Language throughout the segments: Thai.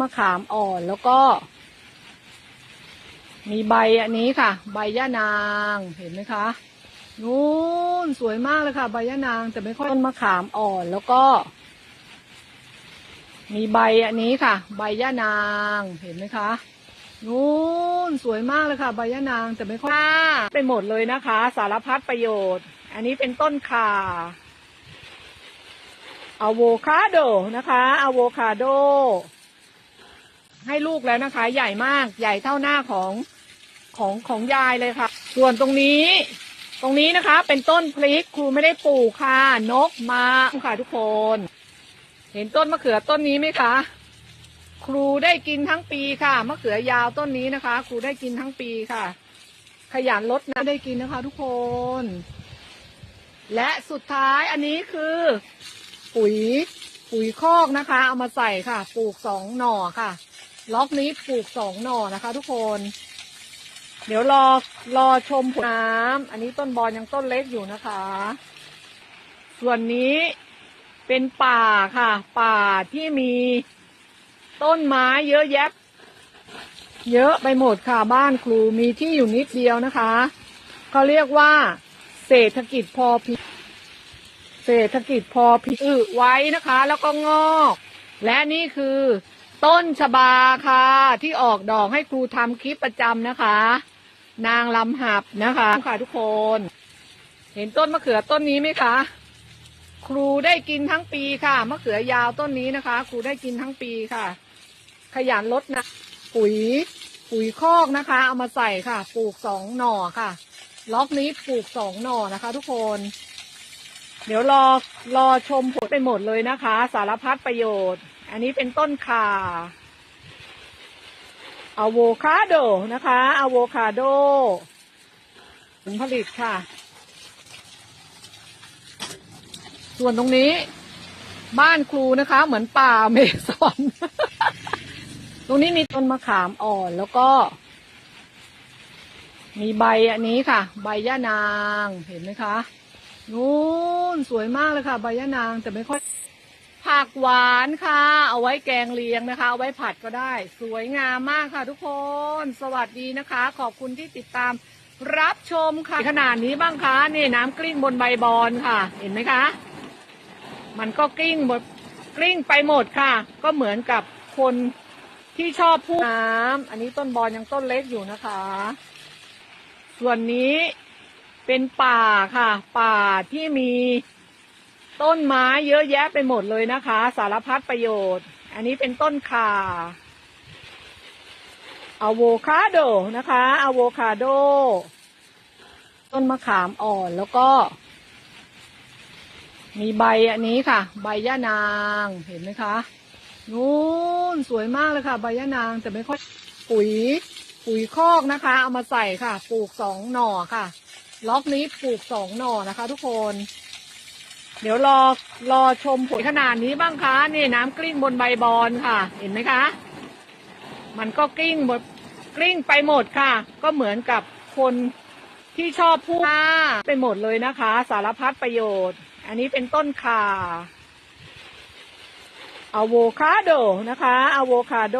มะขามอ่อนแล้วก็ มีใบอันนี้ค่ะ ใบย่านางเห็นไหมคะนู่นสวยมากเลยค่ะ ใบย่านางแต่ไม่ค่อยต้นมะขามอ่อนแล้วก็ มีใบอันนี้ค่ะ ใบย่านางเห็นไหมคะนู่นสวยมากเลยค่ะ ใบย่านางแต่ไม่ค่อยไปหมดเลยนะคะ สารพัดประโยชน์ อันนี้เป็นต้นข่าอะโวคาโดนะคะอะโวคาโด ให้ลูกแล้วนะคะ ใหญ่มากใหญ่เท่าหน้าของของของยายเลยค่ะ ส่วนตรงนี้ ตรงนี้นะคะ เป็นต้นพริกครูไม่ได้ปลูกค่ะ นกมาค่ะทุกคน เห็นต้นมะเขือต้นนี้ไหมคะ ครูได้กินทั้งปีค่ะมะเขือยาวต้นนี้นะคะ ครูได้กินทั้งปีค่ะ ขยันลดน้ำได้กินนะคะ ทุกคน และสุดท้ายอันนี้คือ ปุ๋ยปุ๋ยคอกนะคะ เอามาใส่ค่ะ ปลูกสองหน่อค่ะ ล็อกนี้ปลูกสองหน่อนะคะ ทุกคน เดี๋ยวรอรอชมผลน้ำอันนี้ต้นบอลยังต้นเล็กอยู่นะคะ ส่วนนี้เป็นป่าค่ะ ป่าที่มีต้นไม้เยอะแยะ เยอะไปหมดค่ะบ้านครูมีที่อยู่นิดเดียวนะคะเขาเรียกว่า เศรษฐกิจพอเพียงเศรษฐกิจพอเพียงอึไว้นะคะ แล้วก็งอก และนี่คือ ต้นชบาค่ะ ที่ออกดอกให้ครูทำคลิปประจำนะคะ นางลำหับนะคะค่ะทุกคน เห็นต้นมะเขือต้นนี้ไหมคะ ครูได้กินทั้งปีค่ะมะเขือยาวต้นนี้นะคะ ครูได้กินทั้งปีค่ะ ขยันลดนะปุ๋ยปุ๋ยคอกนะคะ เอามาใส่ค่ะ ปลูกสองหน่อค่ะ ล็อกนี้ปลูกสองหน่อนะคะ ทุกคน เดี๋ยวรอรอชมผลไปหมดเลยนะคะ สารพัดประโยชน์ อันนี้เป็นต้นข่าอะโวคาโดนะคะอะโวคาโด ผลผลิตค่ะ ส่วนตรงนี้ บ้านครูนะคะ เหมือนป่าเมซอน ตรงนี้มีต้นมะขามอ่อนแล้วก็ มีใบอันนี้ค่ะ ใบย่านางเห็นไหมคะ นู่นสวยมากเลยค่ะ ใบย่านางแต่ไม่ค่อย ผักหวานค่ะ เอาไว้แกงเลียงนะคะ เอาไว้ผัดก็ได้ สวยงามมากค่ะทุกคน สวัสดีนะคะ ขอบคุณที่ติดตามรับชมค่ะ ขนาดนี้บ้างคะนี่น้ำกลิ้งบนใบบอนค่ะ เห็นไหมคะ มันก็กลิ้งหมดกลิ้งไปหมดค่ะ ก็เหมือนกับคนที่ชอบพูดน้ำอันนี้ต้นบอลยังต้นเล็กอยู่นะคะ ส่วนนี้เป็นป่าค่ะ ป่าที่มี ต้นไม้เยอะแยะไปหมดเลยนะคะ สารพัดประโยชน์ อันนี้เป็นต้นข่าอะโวคาโดนะคะอะโวคาโด ต้นมะขามอ่อนแล้วก็ มีใบอันนี้ค่ะ ใบย่านางเห็นไหมคะนู่นสวยมากเลยค่ะ ใบย่านางแต่ไม่ค่อยปุ๋ย ปุ๋ยคอกนะคะ เอามาใส่ค่ะ ปลูกสองหน่อค่ะ ล็อกนี้ปลูกสองหน่อนะคะ ทุกคน เดี๋ยวรอรอชมผลขนาดนี้บ้างคะนี่น้ำกลิ้งบนใบบอนค่ะ เห็นไหมคะ มันก็กลิ้งหมดกลิ้งไปหมดค่ะ ก็เหมือนกับคนที่ชอบพูดไปหมดเลยนะคะ สารพัดประโยชน์ อันนี้เป็นต้นข่าอะโวคาโดนะคะอะโวคาโด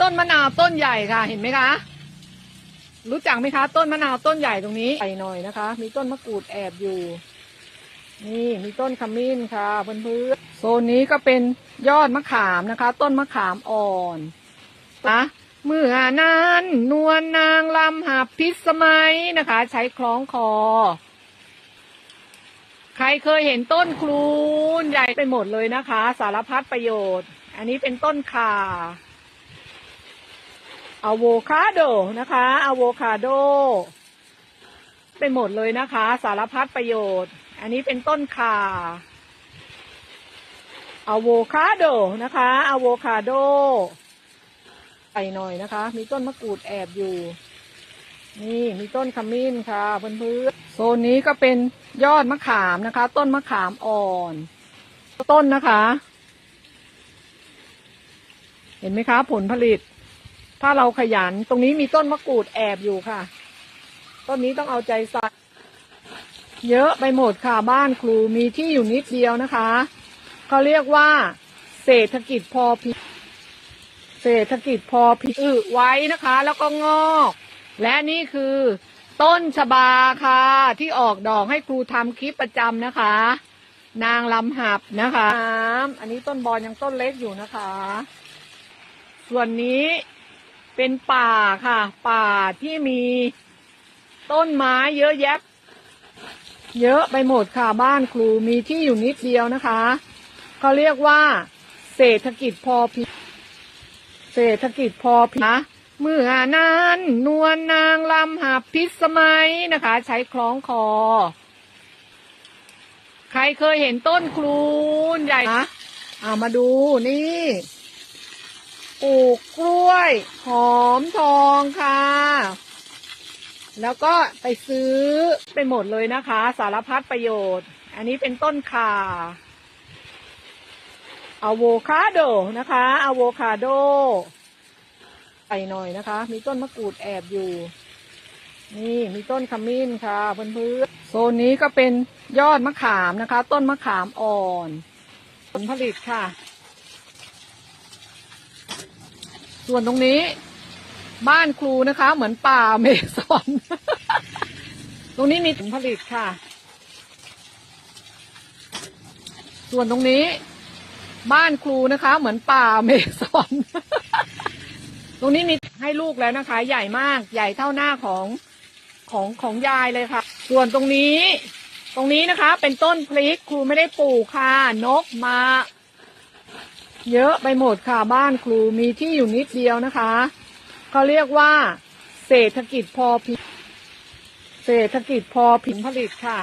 ต้นมะนาวต้นใหญ่ค่ะ เห็นไหมคะ รู้จักไหมคะ ต้นมะนาวต้นใหญ่ตรงนี้ใหญ่หน่อยนะคะ มีต้นมะกรูดแอบอยู่ นี่มีต้นขมิ้นค่ะเพื่อนๆโซนนี้ก็เป็นยอดมะขามนะคะ ต้นมะขามอ่อนนะเมื่อนั้นนวลนางลำหับพิษสมัยนะคะ ใช้คล้องคอ ใครเคยเห็นต้นครูนใหญ่ไปหมดเลยนะคะ สารพัดประโยชน์ อันนี้เป็นต้นข่าอะโวคาโดนะคะอะโวคาโดไปหมดเลยนะคะ สารพัดประโยชน์ อันนี้เป็นต้นข่าอะโวคาโดนะคะอะโวคาโดใส่หน่อยนะคะ มีต้นมะกรูดแอบอยู่ นี่มีต้นขมิ้นค่ะเพื่อนๆโซนนี้ก็เป็นยอดมะขามนะคะ ต้นมะขามอ่อน ต้นนะคะ เห็นไหมคะ ผลผลิต ถ้าเราขยันตรงนี้มีต้นมะกรูดแอบอยู่ค่ะ ต้นนี้ต้องเอาใจใส่ เยอะไปหมดค่ะบ้านครูมีที่อยู่นิดเดียวนะคะเขาเรียกว่า เศรษฐกิจพอเพียงเศรษฐกิจพอเพียงอึไว้นะคะ แล้วก็งอก และนี่คือ ต้นชบาค่ะ ที่ออกดอกให้ครูทำคลิปประจำนะคะ นางลำหับนะคะอันนี้ต้นบอนยังต้นเล็กอยู่นะคะ ส่วนนี้เป็นป่าค่ะ ป่าที่มีต้นไม้เยอะแยะ เยอะไปหมดค่ะบ้านครูมีที่อยู่นิดเดียวนะคะเขาเรียกว่า เศรษฐกิจพอเพียงเศรษฐกิจพอเพียงเมื่อนานนวลนางลำหับพิสมัยนะคะ ใช้คล้องคอ ใครเคยเห็นต้นครูนใหญ่นะอ่ามาดูนี่ปลูกกล้วย หอมทองค่ะ แล้วก็ไปซื้อไปหมดเลยนะคะ สารพัดประโยชน์ อันนี้เป็นต้นข่าอะโวคาโดนะคะอะโวคาโดใส่หน่อยนะคะ มีต้นมะกรูดแอบอยู่ นี่มีต้นขมิ้นค่ะเพื่อนๆโซนนี้ก็เป็นยอดมะขามนะคะ ต้นมะขามอ่อน ผลผลิตค่ะ ส่วนตรงนี้ บ้านครูนะคะ เหมือนป่าเมซอน ตรงนี้มีผลผลิตค่ะ ส่วนตรงนี้ บ้านครูนะคะ เหมือนป่าเมซอน ตรงนี้มีให้ลูกแล้วนะคะ ใหญ่มากใหญ่เท่าหน้าของของของยายเลยค่ะ ส่วนตรงนี้ ตรงนี้นะคะ เป็นต้นพริกครูไม่ได้ปลูกค่ะ นกมา เยอะไปหมดค่ะบ้านครูมีที่อยู่นิดเดียวนะคะ เขาเรียกว่า เศรษฐกิจพอเพียงเศรษฐกิจพอเพิงผลิตค่ะ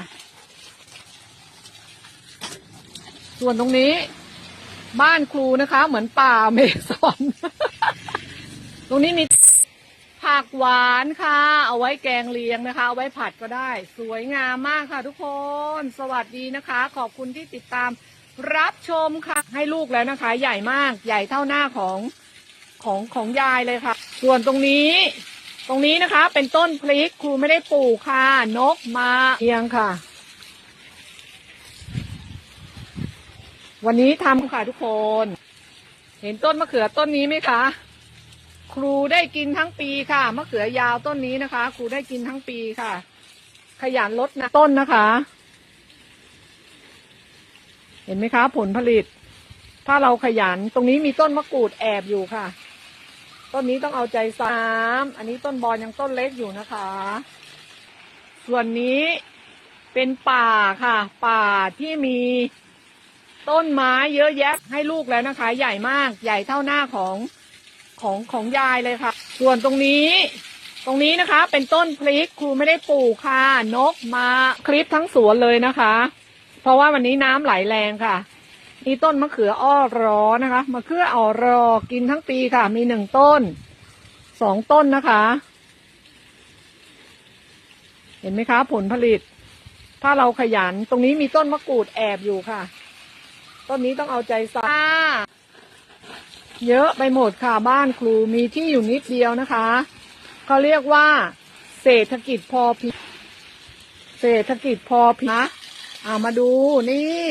ส่วนตรงนี้ บ้านครูนะคะ เหมือนป่าเมซอน ตรงนี้มีผักหวานค่ะ เอาไว้แกงเลียงนะคะ เอาไว้ผัดก็ได้ สวยงามมากค่ะทุกคน สวัสดีนะคะ ขอบคุณที่ติดตามรับชมค่ะ ให้ลูกแล้วนะคะ ใหญ่มาก ใหญ่เท่าหน้าของ ของของยายเลยค่ะ ส่วนตรงนี้ ตรงนี้นะคะ เป็นต้นพริกครูไม่ได้ปลูกค่ะ นกมาเพียงค่ะ วันนี้ทำค่ะทุกคน เห็นต้นมะเขือต้นนี้ไหมคะ ครูได้กินทั้งปีค่ะมะเขือยาวต้นนี้นะคะ ครูได้กินทั้งปีค่ะ ขยันลดนะต้นนะคะ เห็นไหมคะ ผลผลิต ถ้าเราขยันตรงนี้มีต้นมะกรูดแอบอยู่ค่ะ ต้นนี้ต้องเอาใจใส่น้ำอันนี้ต้นบอลยังต้นเล็กอยู่นะคะ ส่วนนี้เป็นป่าค่ะ ป่าที่มีต้นไม้เยอะแยะให้ลูกแล้วนะคะ ใหญ่มากใหญ่เท่าหน้าของของของยายเลยค่ะ ส่วนตรงนี้ ตรงนี้นะคะ เป็นต้นพริกครูไม่ได้ปลูกค่ะ นกมาคลิปทั้งสวนเลยนะคะ เพราะว่าวันนี้น้ำไหลแรงค่ะ มีต้นมะเขืออ้อรอนะคะมะเขืออ่อรอกินทั้งปีค่ะ มีหนึ่งต้นสองต้นนะคะ เห็นไหมคะ ผลผลิต ถ้าเราขยันตรงนี้มีต้นมะกรูดแอบอยู่ค่ะ ต้นนี้ต้องเอาใจใส่เยอะไปหมดค่ะบ้านครูมีที่อยู่นิดเดียวนะคะเขาเรียกว่า เศรษฐกิจพอเพียงเศรษฐกิจพอเพียงนะอ่ามาดูนี่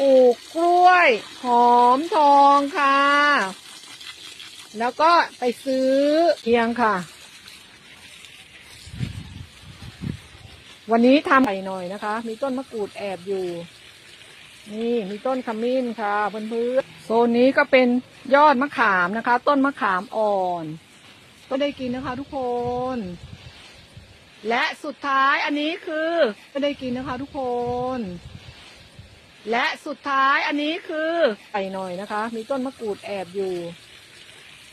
ปลูกกล้วย หอมทองค่ะ แล้วก็ไปซื้อเพียงค่ะ วันนี้ทำใส่หน่อยนะคะ มีต้นมะกรูดแอบอยู่ นี่มีต้นขมิ้นค่ะเพื่อนๆโซนนี้ก็เป็นยอดมะขามนะคะ ต้นมะขามอ่อน ก็ได้กินนะคะทุกคน และสุดท้ายอันนี้คือก็ได้กินนะคะทุกคน และสุดท้ายอันนี้คือใส่หน่อยนะคะ มีต้นมะกรูดแอบอยู่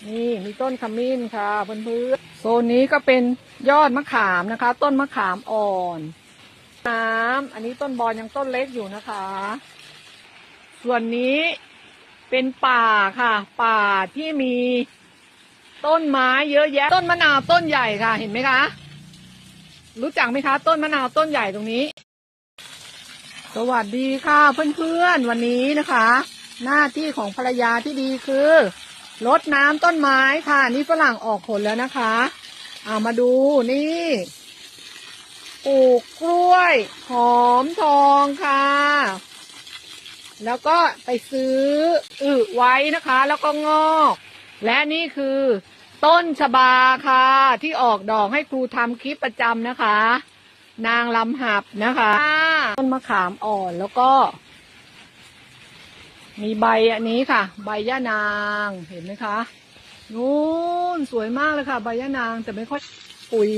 นี่มีต้นขมิ้นค่ะเพื่อนๆโซนนี้ก็เป็นยอดมะขามนะคะ ต้นมะขามอ่อนน้ำอันนี้ต้นบอลยังต้นเล็กอยู่นะคะ ส่วนนี้เป็นป่าค่ะ ป่าที่มีต้นไม้เยอะแยะ ต้นมะนาวต้นใหญ่ค่ะ เห็นไหมคะ รู้จักไหมคะ ต้นมะนาวต้นใหญ่ตรงนี้ สวัสดีค่ะเพื่อนๆวันนี้นะคะ หน้าที่ของภรรยาที่ดีคือรดน้ำต้นไม้ค่ะ นี่ฝรั่งออกผลแล้วนะคะเอามาดูนี่ปลูกกล้วย หอมทองค่ะ แล้วก็ไปซื้ออึไว้นะคะ แล้วก็งอก และนี่คือ ต้นชบาค่ะ ที่ออกดอกให้ครูทำคลิปประจำนะคะ นางลำหับนะคะต้นมะขามอ่อนแล้วก็ มีใบอันนี้ค่ะ ใบย่านางเห็นไหมคะนู้นสวยมากเลยค่ะ ใบย่านางแต่ไม่ค่อยปุ๋ย